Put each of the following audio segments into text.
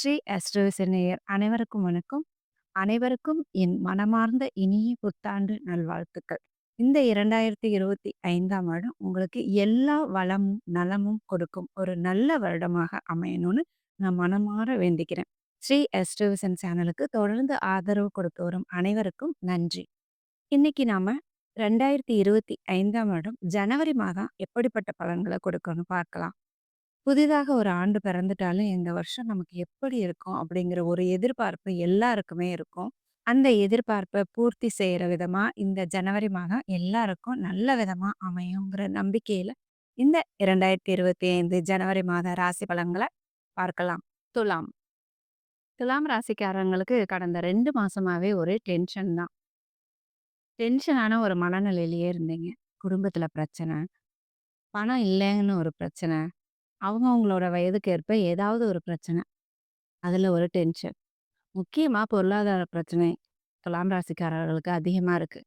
ஸ்ரீ அஸ்ட்ரோவிச அனைவருக்கும் வணக்கம். அனைவருக்கும் என் மனமார்ந்த இனிய புத்தாண்டு நல்வாழ்த்துக்கள். இந்த 2025ஆம் வருடம் உங்களுக்கு எல்லா வளமும், நலமும் கொடுக்கும் ஒரு நல்ல வருடமாக அமையணும்னு நான் மனமாற வேண்டிக்கிறேன். ஸ்ரீ அஸ்ட்ரோவிசன் சேனலுக்கு தொடர்ந்து ஆதரவு கொடுத்து வரும் அனைவருக்கும் நன்றி. இன்னைக்கு நாம 2025ஆம் வருடம் ஜனவரி மாதம் எப்படிப்பட்ட பலன்களை கொடுக்கணும்னு பார்க்கலாம். புதிதாக ஒரு ஆண்டு பிறந்துட்டாலும் இந்த வருஷம் நமக்கு எப்படி இருக்கும் அப்படிங்கிற ஒரு எதிர்பார்ப்பு எல்லாருக்குமே இருக்கும். அந்த எதிர்பார்ப்ப பூர்த்தி செய்ற விதமா இந்த ஜனவரி மாதம் எல்லாருக்கும் நல்ல விதமா அமையுங்கிற நம்பிக்கையில இந்த 2025 ஜனவரி மாத ராசி பலன்கள பார்க்கலாம். துலாம். துலாம் ராசிக்காரங்களுக்கு கடந்த 2 மாசமாவே ஒரே டென்ஷன் தான். டென்ஷனான ஒரு மனநிலையிலேயே இருந்தீங்க. குடும்பத்துல பிரச்சனை. பணம் இல்லைன்னு ஒரு பிரச்சனை. அவங்கவங்களோட வயதுக்கு ஏற்ப ஏதாவது ஒரு பிரச்சனை. அதில் ஒரு டென்ஷன். முக்கியமாக பொருளாதார பிரச்சனை துலாம் ராசிக்காரர்களுக்கு அதிகமாக இருக்கு.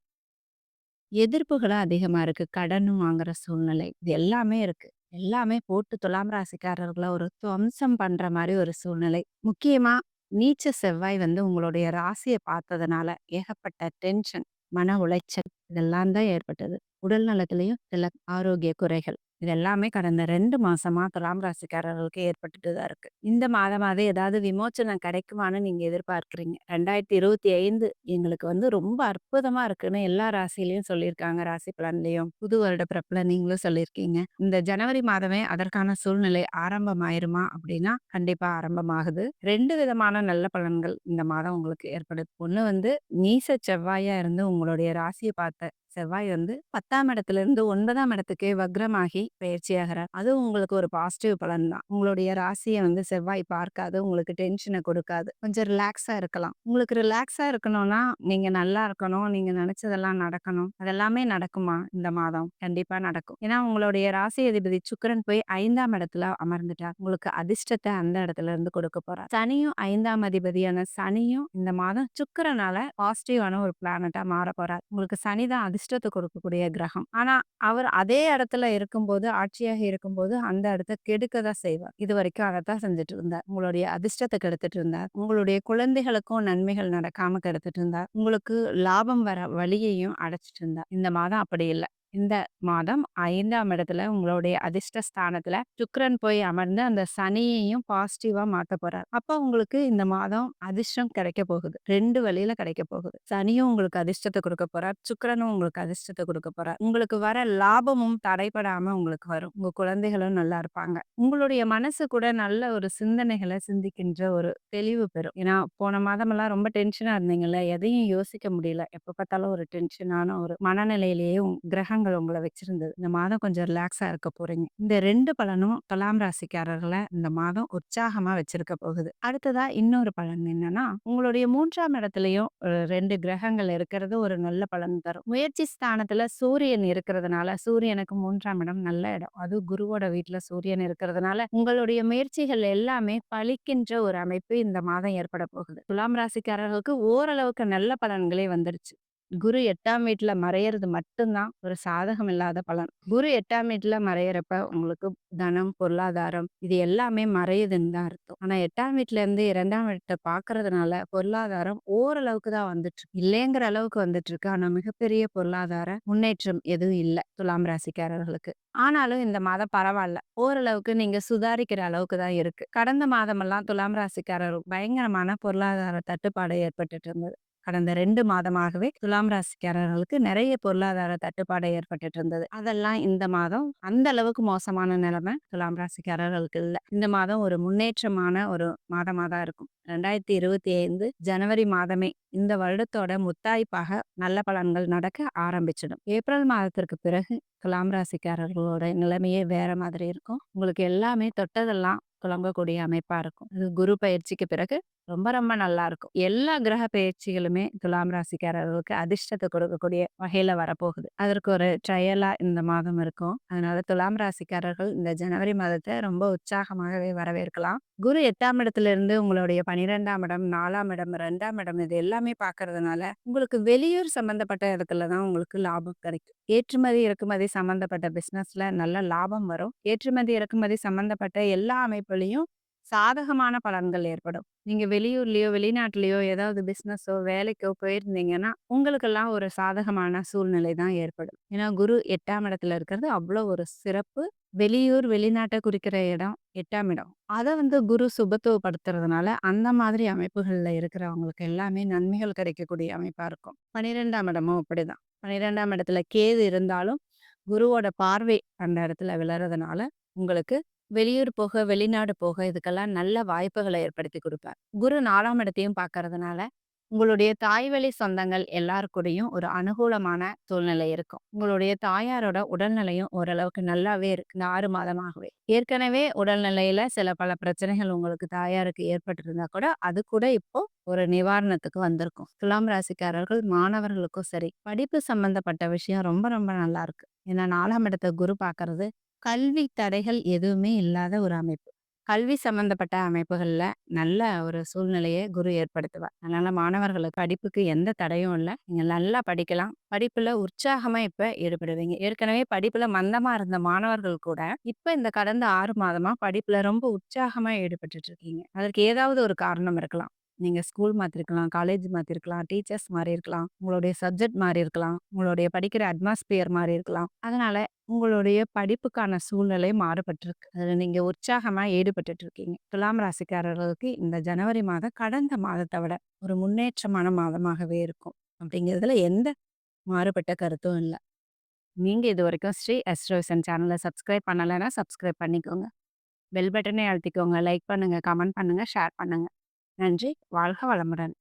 எதிர்ப்புகளும் அதிகமாக இருக்கு. கடனும் வாங்குற சூழ்நிலை. இது எல்லாமே இருக்கு. எல்லாமே போட்டு துலாம் ராசிக்காரர்கள ஒரு துவம்சம் பண்ணுற மாதிரி ஒரு சூழ்நிலை. முக்கியமாக நீச்ச செவ்வாய் வந்து உங்களுடைய ராசியை பார்த்ததுனால ஏகப்பட்ட டென்ஷன், மன உளைச்சல் இதெல்லாம் தான் ஏற்பட்டது. உடல் நலத்திலையும் சில ஆரோக்கிய குறைகள். இது எல்லாமே கடந்த ரெண்டு மாசமா துலாம் ராசிக்காரர்களுக்கு ஏற்பட்டுட்டு தான் இருக்கு. இந்த மாதமாவது ஏதாவது விமோச்சனம் கிடைக்குமான்னு நீங்க எதிர்பார்க்கிறீங்க. 2025 எங்களுக்கு வந்து ரொம்ப அற்புதமா இருக்குன்னு எல்லா ராசிலையும் சொல்லியிருக்காங்க. ராசி பலன்லயும். புது வருட பிறப்புல நீங்களும் சொல்லியிருக்கீங்க. இந்த ஜனவரி மாதமே அதற்கான சூழ்நிலை ஆரம்பமாயிருமா அப்படின்னா, கண்டிப்பா ஆரம்பமாகுது. ரெண்டு விதமான நல்ல பலன்கள் இந்த மாதம் உங்களுக்கு ஏற்படுது. ஒண்ணு வந்து நீச செவ்வாயா இருந்து உங்களுடைய ராசியை பார்த்த செவ்வாய் வந்து பத்தாம் இடத்துல இருந்து ஒன்பதாம் இடத்துக்கு வக்ரமாகி பயிற்சியாகிறார். அதுவும் உங்களுக்கு ஒரு பாசிட்டிவ் பலன் தான். உங்களுடைய ராசியை வந்து செவ்வாய் பார்க்காது. உங்களுக்கு டென்ஷனை கொடுக்காது. கொஞ்சம் ரிலாக்ஸா இருக்கலாம். உங்களுக்கு ரிலாக்ஸா இருக்கணும்னா, நீங்க நல்லா இருக்கணும். நீங்க நினைச்சதெல்லாம் நடக்கணும். அதெல்லாமே நடக்குமா இந்த மாதம்? கண்டிப்பா நடக்கும். ஏன்னா உங்களுடைய ராசி அதிபதி சுக்கரன் போய் ஐந்தாம் இடத்துல அமர்ந்துட்டார். உங்களுக்கு அதிர்ஷ்டத்தை அந்த இடத்துல இருந்து கொடுக்க போறார். சனியும் ஐந்தாம் அதிபதியான சனியும் இந்த மாதம் சுக்கரனால பாசிட்டிவான ஒரு பிளானட்டா மாற போறார். உங்களுக்கு சனிதான் தான் அதிர்ஷ்டத்த கொடுக்கக்கூடிய கிரகம். ஆனா அவர் அதே இடத்துல இருக்கும்போது, ஆட்சியாக இருக்கும்போது அந்த இடத்த கெடுக்க தான் செய்வார். இதுவரைக்கும் அதைத்தான் செஞ்சுட்டு இருந்தார். உங்களுடைய அதிர்ஷ்டத்தை கெடுத்துட்டு இருந்தார். உங்களுடைய குழந்தைகளுக்கும் நன்மைகள் நடக்காம கெடுத்துட்டு இருந்தார். உங்களுக்கு லாபம் வர வழியையும் அடைச்சிட்டு இருந்தார். இந்த மாதம் அப்படி இல்லை இந்த மாதம் ஐந்தாம் இடத்துல உங்களுடைய அதிர்ஷ்ட ஸ்தானத்துல சுக்கரன் போய் அமர்ந்து அந்த சனியையும் பாசிட்டிவா மாத்த போறார். அப்ப உங்களுக்கு இந்த மாதம் அதிர்ஷ்டம் கிடைக்க போகுது. ரெண்டு வழியில கிடைக்க போகுது. சனியும் உங்களுக்கு அதிர்ஷ்டத்தை கொடுக்க போறார். சுக்கரனும் உங்களுக்கு அதிர்ஷ்டத்தை கொடுக்க போறார். உங்களுக்கு வர லாபமும் தடைபடாம உங்களுக்கு வரும். உங்க குழந்தைகளும் நல்லா இருப்பாங்க. உங்களுடைய மனசு கூட நல்ல ஒரு சிந்தனைகளை சிந்திக்கின்ற ஒரு தெளிவு பெறும். ஏன்னா போன மாதமெல்லாம் ரொம்ப டென்ஷனா இருந்தீங்கல்ல. எதையும் யோசிக்க முடியல. எப்ப பார்த்தாலும் ஒரு டென்ஷனான ஒரு மனநிலையிலேயே கிரகங்கள் உங்களை வச்சிருந்தது. இந்த மாதம் கொஞ்சம் ரிலாக்ஸா இருக்க போறீங்க. இந்த ரெண்டு பலனும் துலாம் ராசிக்காரர்கள இந்த மாதம் உற்சாகமா வச்சிருக்க போகுது. அடுத்ததா இன்னொரு பலன் என்னன்னா, உங்களுடைய மூன்றாம் இடத்துலையும் ரெண்டு கிரகங்கள் இருக்கிறது ஒரு நல்ல பலன் தரும். முயற்சி ஸ்தானத்துல சூரியன் இருக்கிறதுனால சூரியனுக்கு மூன்றாம் இடம் நல்ல இடம். அதுவும் குருவோட வீட்டுல சூரியன் இருக்கிறதுனால உங்களுடைய முயற்சிகள் எல்லாமே பழிக்கின்ற ஒரு அமைப்பு இந்த மாதம் ஏற்பட போகுது. துலாம் ராசிக்காரர்களுக்கு ஓரளவுக்கு நல்ல பலன்களே வந்துருச்சு. குரு எட்டாம் வீட்டில் மறையிறது மட்டும்தான் ஒரு சாதகம் இல்லாத பலன். குரு எட்டாம் வீட்டில் மறையிறப்ப உங்களுக்கு தனம், பொருளாதாரம் இது எல்லாமே மறையுதுன்னு தான் அர்த்தம். ஆனா 8ஆம் வீட்ல இருந்து 2ஆம் வீட்ட பார்க்கறதுனால பொருளாதாரம் ஓரளவுக்கு தான் வந்துட்டு இல்லைங்கிற அளவுக்கு வந்துட்டு இருக்கு. ஆனா மிகப்பெரிய பொருளாதார முன்னேற்றம் எதுவும் இல்லை துலாம் ராசிக்காரர்களுக்கு. ஆனாலும் இந்த மாதம் பரவாயில்ல ஓரளவுக்கு நீங்க சுதாரிக்கிற அளவுக்கு தான் இருக்கு. கடந்த மாதமெல்லாம் துலாம் ராசிக்காரர் பயங்கரமான பொருளாதார தட்டுப்பாடு ஏற்பட்டுட்டு இருந்தது. கடந்த ரெண்டு மாதமாகவே துலாம் ராசிக்காரர்களுக்கு நிறைய பொருளாதார தட்டுப்பாடு ஏற்பட்டுட்டு இருந்தது. அதெல்லாம் இந்த மாதம் அந்த அளவுக்கு மோசமான நிலைமை துலாம் ராசிக்காரர்களுக்கு இல்லை இந்த மாதம் ஒரு முன்னேற்றமான ஒரு மாதமாக தான் இருக்கும். 2025 ஜனவரி மாதமே இந்த வருடத்தோட முத்தாய்ப்பாக நல்ல பலன்கள் நடக்க ஆரம்பிச்சிடும். ஏப்ரல் மாதத்திற்கு பிறகு துலாம் ராசிக்காரர்களோட நிலைமையே வேற மாதிரி இருக்கும். உங்களுக்கு எல்லாமே தொட்டதெல்லாம் துலங்கக்கூடிய அமைப்பா இருக்கும். இது குரு பயிற்சிக்கு பிறகு ரொம்ப ரொம்ப நல்லா இருக்கும். எல்லா கிரக பயிற்சிகளுமே துலாம் ராசிக்காரர்களுக்கு அதிர்ஷ்டத்தை கொடுக்கக்கூடிய வகையில வரப்போகுது. அதற்கு ஒரு ட்ரையலா இந்த மாதம் இருக்கும். அதனால துலாம் ராசிக்காரர்கள் இந்த ஜனவரி மாதத்தை ரொம்ப உற்சாகமாகவே வரவேற்கலாம். குரு எட்டாம் இடத்துல இருந்து உங்களுடைய 12ஆம் இடம், நாலாம் இடம், ரெண்டாம் இடம் இது எல்லாமே பார்க்கறதுனால உங்களுக்கு வெளியூர் சம்பந்தப்பட்ட இடத்துல தான் உங்களுக்கு லாபம் கிடைக்கும். ஏற்றுமதி, இறக்குமதி சம்பந்தப்பட்ட பிசினஸ்ல நல்ல லாபம் வரும். ஏற்றுமதி, இறக்குமதி சம்பந்தப்பட்ட எல்லா அமைப்புலயும் சாதகமான பலன்கள் ஏற்படும். நீங்கள் வெளியூர்லேயோ வெளிநாட்டிலேயோ ஏதாவது பிஸ்னஸோ வேலைக்கோ போயிருந்தீங்கன்னா, உங்களுக்கெல்லாம் ஒரு சாதகமான சூழ்நிலை தான் ஏற்படும். ஏன்னா குரு எட்டாம் இடத்துல இருக்கிறது அவ்வளோ ஒரு சிறப்பு. வெளியூர், வெளிநாட்டை குறிக்கிற இடம் எட்டாம் இடம். அதை வந்து குரு சுபத்துவப்படுத்துறதுனால, அந்த மாதிரி அமைப்புகளில் இருக்கிறவங்களுக்கு எல்லாமே நன்மைகள் கிடைக்கக்கூடிய அமைப்பாக இருக்கும். 12ஆம் இடமும் அப்படிதான். 12ஆம் இடத்துல கேது இருந்தாலும், குருவோட பார்வை அந்த இடத்துல விளறதுனால உங்களுக்கு வெளியூர் போக, வெளிநாடு போக இதுக்கெல்லாம் நல்ல வாய்ப்புகளை ஏற்படுத்தி கொடுப்பார் குரு நாலாம் இடத்தையும் பார்க்கறதுனால, உங்களுடைய தாய்வழி சொந்தங்கள் எல்லாருக்கூடையும் ஒரு அனுகூலமான சூழ்நிலை இருக்கும். உங்களுடைய தாயாரோட உடல்நிலையும் ஓரளவுக்கு நல்லாவே இருக்கு. இந்த ஆறு மாதமாகவே. ஏற்கனவே உடல்நிலையில சில பல பிரச்சனைகள் உங்களுக்கு தாயாருக்கு ஏற்பட்டிருந்தா கூட, அது கூட இப்போ ஒரு நிவாரணத்துக்கு வந்திருக்கும். துலாம் ராசிக்காரர்கள் மாணவர்களுக்கும் சரி, படிப்பு சம்மந்தப்பட்ட விஷயம் ரொம்ப ரொம்ப நல்லா இருக்கு. ஏன்னா நாலாம் இடத்த குரு பார்க்கறது, கல்வி தடைகள் எதுவுமே இல்லாத ஒரு அமைப்பு. கல்வி சம்மந்தப்பட்ட அமைப்புகளில் நல்ல ஒரு சூழ்நிலையை குரு ஏற்படுத்துவார். அதனால மாணவர்களுக்கு படிப்புக்கு எந்த தடையும் இல்லை நீங்கள் நல்லா படிக்கலாம். படிப்பில் உற்சாகமாக இப்போ ஈடுபடுவீங்க. ஏற்கனவே படிப்பில் மந்தமாக இருந்த மாணவர்கள் கூட, இப்போ இந்த கடந்த ஆறு மாதமாக படிப்பில் ரொம்ப உற்சாகமாக ஈடுபட்டு இருக்கீங்க. அதற்கு ஏதாவது ஒரு காரணம் இருக்கலாம். நீங்கள் ஸ்கூல் மாற்றிருக்கலாம் காலேஜ் மாற்றிருக்கலாம் டீச்சர்ஸ் மாறியிருக்கலாம், உங்களுடைய சப்ஜெக்ட் மாறியிருக்கலாம், உங்களுடைய படிக்கிற அட்மாஸ்பியர் மாறியிருக்கலாம். அதனால உங்களுடைய படிப்புக்கான சூழ்நிலை மாறுபட்டிருக்கு. அதில் நீங்கள் உற்சாகமாக ஈடுபட்டு இருக்கீங்க. துலாம் ராசிக்காரர்களுக்கு இந்த ஜனவரி மாதம் கடந்த மாதத்தை விட ஒரு முன்னேற்றமான மாதமாகவே இருக்கும். அப்படிங்கிறதுல எந்த மாறுபட்ட கருத்தும் இல்லை நீங்கள் இது வரைக்கும் ஸ்ரீ அஸ்ட்ரோசன் சேனலை சப்ஸ்கிரைப் பண்ணலன்னா, சப்ஸ்கிரைப் பண்ணிக்கோங்க. பெல் பட்டனை அழுத்திக்கோங்க. லைக் பண்ணுங்கள் கமெண்ட் பண்ணுங்கள் ஷேர் பண்ணுங்கள் நன்றி. வாழ்க வளமுடன்.